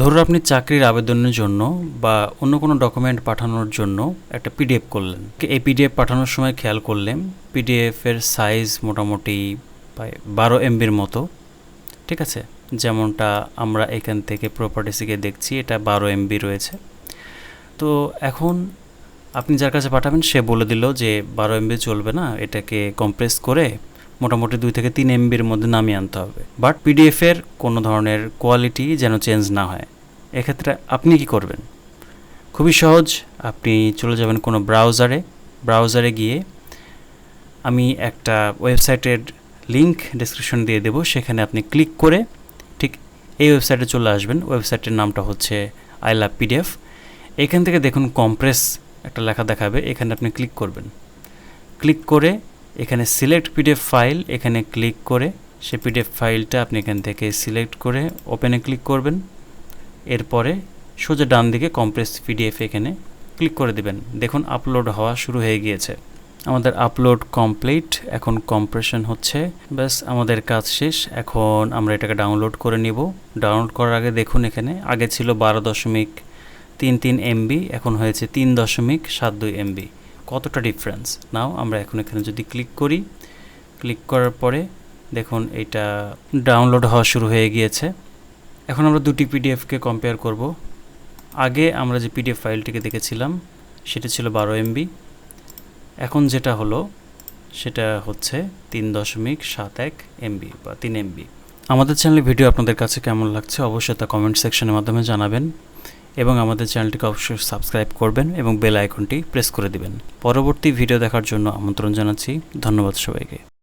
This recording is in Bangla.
ধরুন আপনি চাকরির আবেদনের জন্য বা অন্য কোনো ডকুমেন্ট পাঠানোর জন্য একটা পিডিএফ করলেন। এই পিডিএফ পাঠানোর সময় খেয়াল করলেন পিডিএফের সাইজ মোটামুটি বারো এমবির মতো, ঠিক আছে? যেমনটা আমরা এখান থেকে প্রপার্টিসিকে দেখছি, এটা বারো এমবি রয়েছে। তো এখন আপনি যার কাছে পাঠাবেন, সে বলে দিল যে বারো এমবি চলবে না, এটাকে কম্প্রেস করে মোটামুটি দুই থেকে তিন এমবির মধ্যে নামিয়ে আনতে হবে। বাট পিডিএফের কোনো ধরনের কোয়ালিটি যেন চেঞ্জ না হয়। এক্ষেত্রে আপনি কি করবেন? খুবই সহজ, আপনি চলে যাবেন কোনো ব্রাউজারে ব্রাউজারে গিয়ে আমি একটা ওয়েবসাইটের লিংক ডিসক্রিপশন দিয়ে দেবো। সেখানে আপনি ক্লিক করে ঠিক এই ওয়েবসাইটে চলে আসবেন। ওয়েবসাইটের নামটা হচ্ছে আই লাভ পিডিএফ। এখান থেকে দেখুন কম্প্রেস একটা লেখা দেখাবে। এখানে আপনি ক্লিক করবেন। ক্লিক করে এখানে সিলেক্ট পিডিএফ ফাইল এখানে ক্লিক করে সে পিডিএফ ফাইলটা আপনি এখান থেকে সিলেক্ট করে ওপেনে ক্লিক করবেন। এরপরে সোজা ডান দিকে কম্প্রেস পিডিএফ এখানে ক্লিক করে দিবেন। দেখুন আপলোড হওয়া শুরু হয়ে গিয়েছে। আমাদের আপলোড কমপ্লিট এখন কম্প্রেশন হচ্ছে। ব্যাস, আমাদের কাজ শেষ। এখন আমরা এটাকে ডাউনলোড করে নিব। ডাউনলোড করার আগে দেখুন এখানে, আগে ছিল বারো দশমিক তিন তিন এমবি এখন হয়েছে তিন দশমিক সাত দুই এমবি কতটা ডিফারেন্স নাও আমরা এখন এখানে যদি ক্লিক করি ক্লিক করার পরে দেখুন এটা ডাউনলোড হওয়া শুরু হয়ে গিয়েছে। এখন আমরা দুটি পিডিএফকে কম্পেয়ার করব। আগে আমরা যে পিডিএফ ফাইলটিকে দেখেছিলাম, সেটা ছিল বারো এমবি এখন যেটা হলো, সেটা হচ্ছে তিন দশমিক সাত এক এমবি বা তিন এমবি আমাদের চ্যানেলের ভিডিও আপনাদের কাছে কেমন লাগছে অবশ্যই তা কমেন্ট সেকশনের মাধ্যমে জানাবেন। এবং আমাদের চ্যানেলটিকে অবশ্যই সাবস্ক্রাইব করবেন এবং বেল আইকনটি প্রেস করে দিবেন। পরবর্তী ভিডিও দেখার জন্য আমন্ত্রণ জানাচ্ছি। ধন্যবাদ সবাইকে।